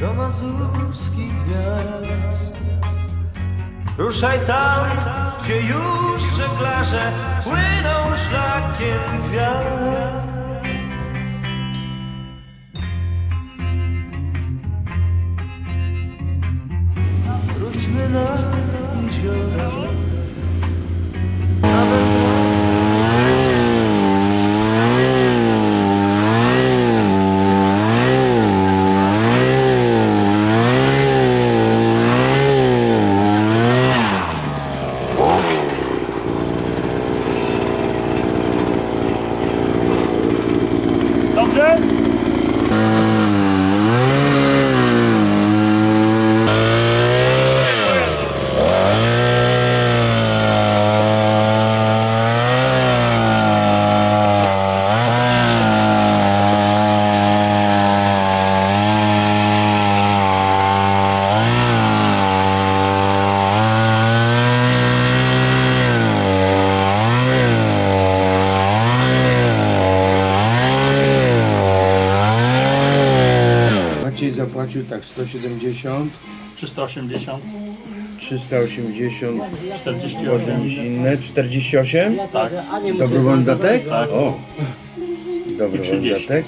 do mazurskich gwiazd. Ruszaj tam, gdzie już żeglarze płyną szlakiem gwiazd. Wróćmy na zapłacił tak 170, 380, 380 48. inne, 48? Tak. Dobrowolny datek? Tak. O! 30. datek.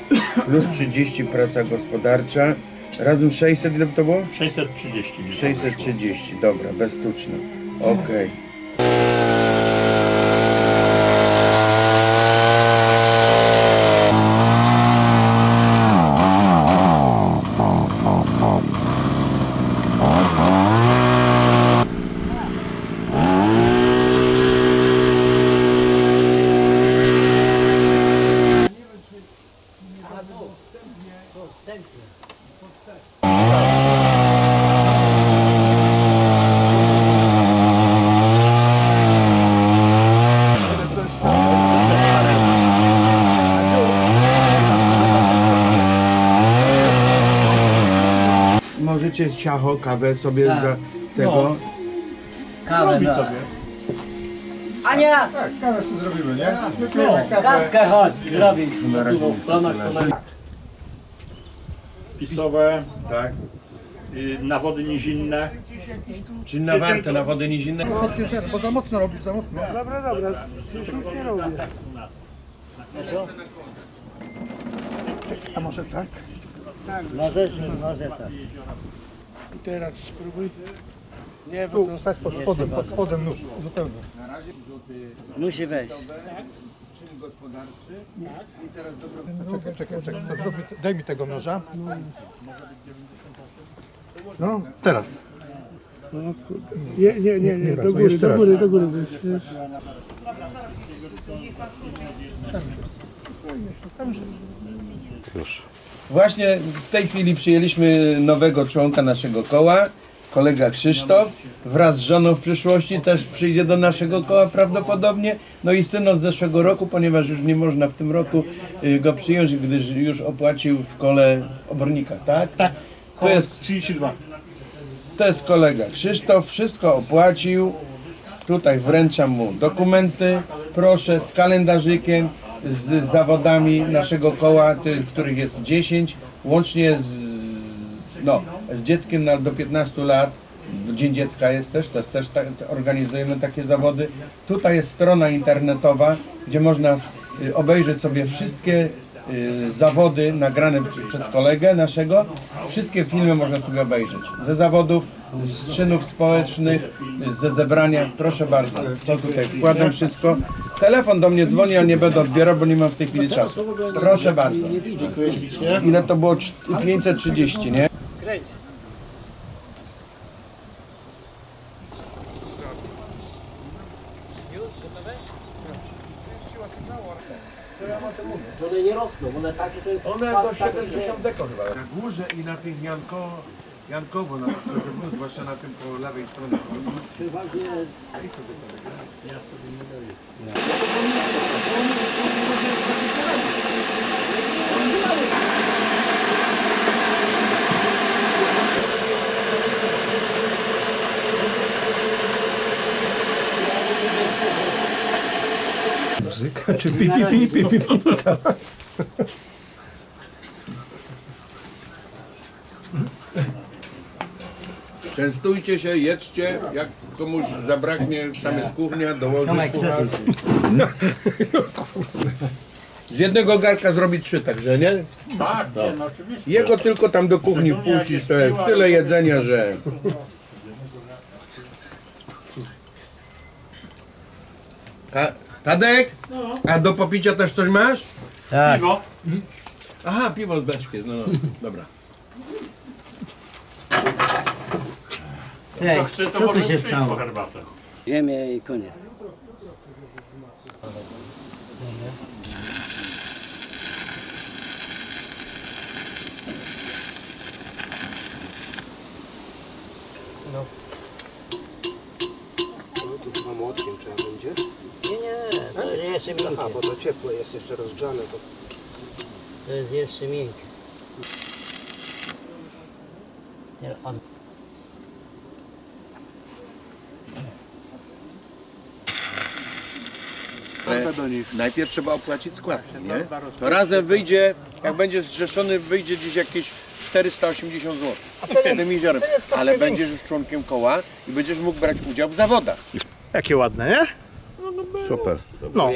Plus 30 praca gospodarcza. Razem 600 ile by to było? 630. 630, dobra, beztuczna. Okej. Możecie ciacho, kawę sobie za tego. Kawę Robić no. sobie. Ania, Tak, kawę sobie zrobimy, nie? No. Wypijemy kawę. kawkę chodź zrobić. Na razie Pisowe, Tak. y, nawody nizinne. Czyli na wartę, na wody nizinne. Chodź jeszcze raz, bo za mocno robisz, za mocno. A może tak? Możesz, może tak. Teraz spróbuj. Nie, bo to stać pod spodem, pod spodem nóż, zupełnie. Musi wejść. Czekaj, czekaj, czekaj. To zróbmy, daj mi tego noża. No, teraz. Nie, nie, nie, nie, raz, do no góry, do góry, do góry. wiesz. Właśnie w tej chwili przyjęliśmy nowego członka naszego koła, kolega Krzysztof. Wraz z żoną w przyszłości też przyjdzie do naszego koła prawdopodobnie. No i syn od zeszłego roku, ponieważ już nie można w tym roku y, go przyjąć, gdyż już opłacił w kole w obornikach, tak? Tak. To jest 32. To jest kolega Krzysztof, wszystko opłacił. Tutaj wręczam mu dokumenty, proszę, z kalendarzykiem, z zawodami naszego koła, których jest 10, łącznie z, no, z dzieckiem na, do 15 lat. Dzień Dziecka jest też, jest też tak, organizujemy takie zawody. Tutaj jest strona internetowa, gdzie można y, obejrzeć sobie wszystkie y, zawody nagrane przez kolegę naszego. Wszystkie filmy można sobie obejrzeć. Ze zawodów, z czynów społecznych, ze zebrania. Proszę bardzo. To tutaj wkładam wszystko. Telefon do mnie dzwoni, a nie będę odbierał, bo nie mam w tej chwili czasu. Proszę bardzo. Ile to było? Czt- 530, nie? Kręć. One nie rosną, one takie to jest... One do taki, 70 deko chyba. Na górze i na tych Janko, Jankowo na PZW, zwłaszcza na tym po lewej stronie. Przeważnie... Ja sobie nie daję. Muzyka czy pi pi pi pi pi pi tak. Częstujcie się, jedzcie, jak komuś zabraknie, tam jest kuchnia, się. Z jednego garka zrobi trzy, także nie? Tak, nie, no oczywiście. Jego tylko tam do kuchni wpuścić, to jest tyle jedzenia, że... Ka- Tadek? A do popicia też coś masz? Tak. Aha, piwo z beczki, no, no dobra. Hej, Chce, to co tu może się przyjść po stało? herbatę. Ziemię i koniec. Chyba młotkiem trzeba będzie. Nie, nie, to jest jeszcze Aha, miękkie. bo to ciepłe jest jeszcze rozgrzane. To... To jest jeszcze miękkie. Nie, on... Najpierw trzeba opłacić składki, nie? To razem wyjdzie, jak będzie zrzeszony, wyjdzie gdzieś jakieś 480 zł. Tym jeziorem. Ale będziesz już członkiem koła i będziesz mógł brać udział w zawodach. Jakie ładne, nie? Super. No.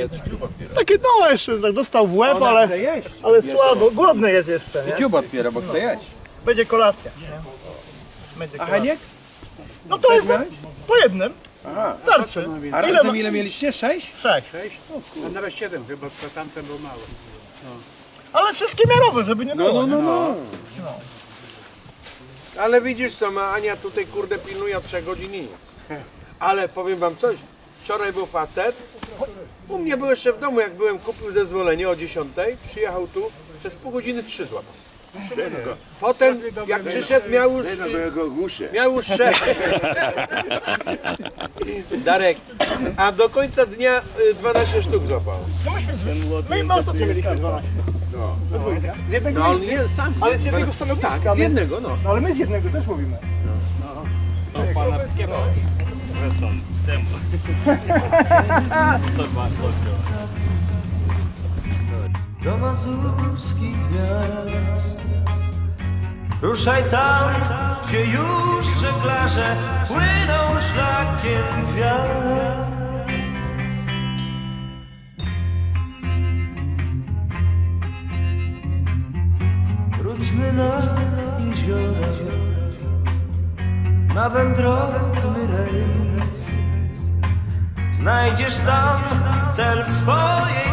Takie no jeszcze tak dostał w łeb, Ona ale, chce jeść. ale słabo. Głodny jest jeszcze, nie? Dziób otwiera, bo chce jeść. Będzie kolacja. nie? Będzie A kolacja. Heniek? No to jest po jednym. Aha. Starczy. A Ile razem ma? ile mieliście? Sześć? Sześć. A nawet 7 chyba, to tamten był mały. Ale wszystkie miarowe, żeby nie No, było. no, no, nie? no. Ale widzisz co, ma Ania tutaj kurde pilnuje od trzech godzin i nic. Ale powiem wam coś, wczoraj był facet, u mnie był jeszcze w domu, jak byłem, kupił zezwolenie o 10, przyjechał tu, przez pół godziny trzy złapał. Potem jak przyszedł miał już, miał już sześć. Darek, a do końca dnia y, 12 sztuk złapał. My, my ostatnio mieliśmy 12. Z jednego, No on nie sam. ale z jednego stanowiska. Tak, z my- jednego no. No ale my z jednego też mówimy. do mazurskich miast. Ruszaj tam, gdzie już żeglarze płyną szlakiem gwiazd. Wróćmy na jeziora, na wędrowny rejs. Znajdziesz tam cel swojej